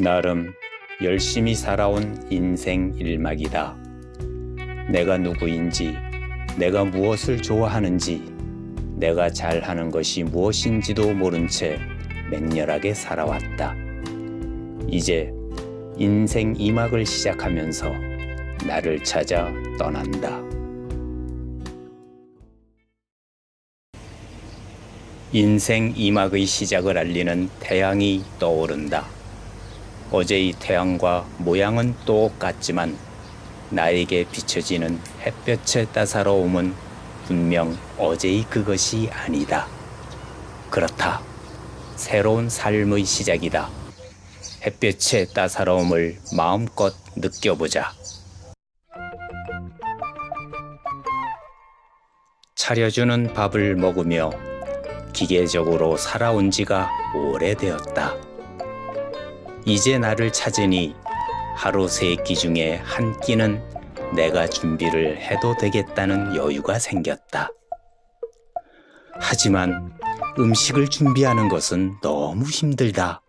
나름 열심히 살아온 인생 일막이다. 내가 누구인지, 내가 무엇을 좋아하는지, 내가 잘하는 것이 무엇인지도 모른 채 맹렬하게 살아왔다. 이제 인생 이막을 시작하면서 나를 찾아 떠난다. 인생 이막의 시작을 알리는 태양이 떠오른다. 어제의 태양과 모양은 똑같지만 나에게 비춰지는 햇볕의 따사로움은 분명 어제의 그것이 아니다. 그렇다. 새로운 삶의 시작이다. 햇볕의 따사로움을 마음껏 느껴보자. 차려주는 밥을 먹으며 기계적으로 살아온 지가 오래되었다. 이제 나를 찾으니 하루 세 끼 중에 한 끼는 내가 준비를 해도 되겠다는 여유가 생겼다. 하지만 음식을 준비하는 것은 너무 힘들다.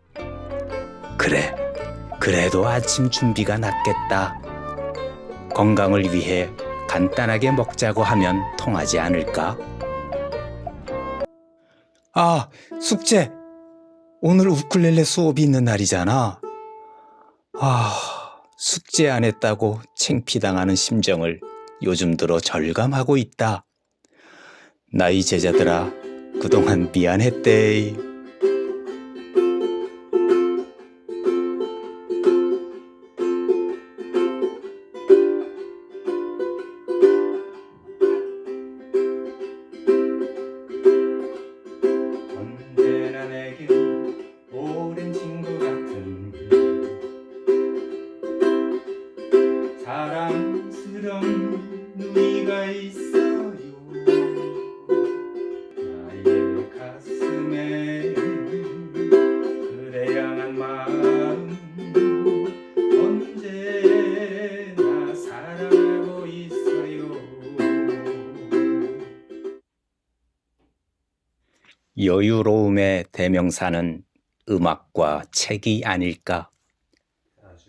그래, 그래도 아침 준비가 낫겠다. 건강을 위해 간단하게 먹자고 하면 통하지 않을까? 아, 숙제! 오늘 우쿨렐레 수업이 있는 날이잖아. 아, 숙제 안 했다고 챙피당하는 심정을 요즘 들어 절감하고 있다. 나이 제자들아, 그동안 미안했대. 여유로움의 대명사는 음악과 책이 아닐까?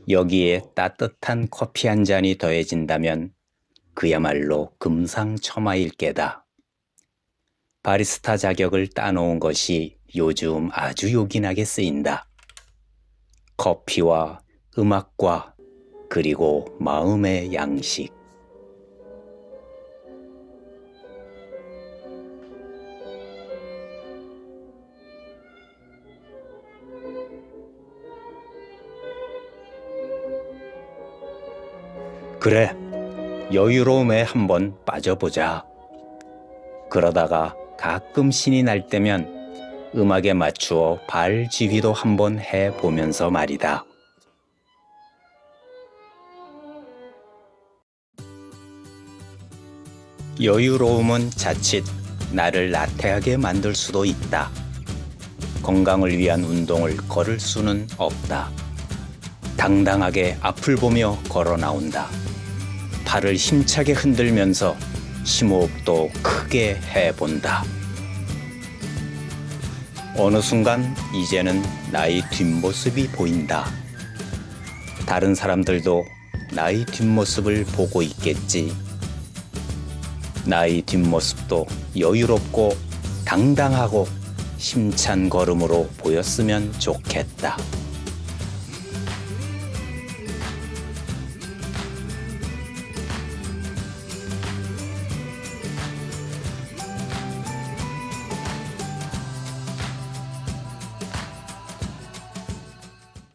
여기에 따뜻한 커피 한 잔이 더해진다면 그야말로 금상첨화일 게다. 바리스타 자격을 따놓은 것이 요즘 아주 요긴하게 쓰인다. 커피와 음악과 그리고 마음의 양식. 그래, 여유로움에 한번 빠져보자. 그러다가 가끔 신이 날 때면 음악에 맞추어 발 지휘도 한번 해 보면서 말이다. 여유로움은 자칫 나를 나태하게 만들 수도 있다. 건강을 위한 운동을 걸을 수는 없다. 당당하게 앞을 보며 걸어 나온다. 발을 힘차게 흔들면서 심호흡도 크게 해본다. 어느 순간 이제는 나의 뒷모습이 보인다. 다른 사람들도 나의 뒷모습을 보고 있겠지. 나의 뒷모습도 여유롭고 당당하고 힘찬 걸음으로 보였으면 좋겠다.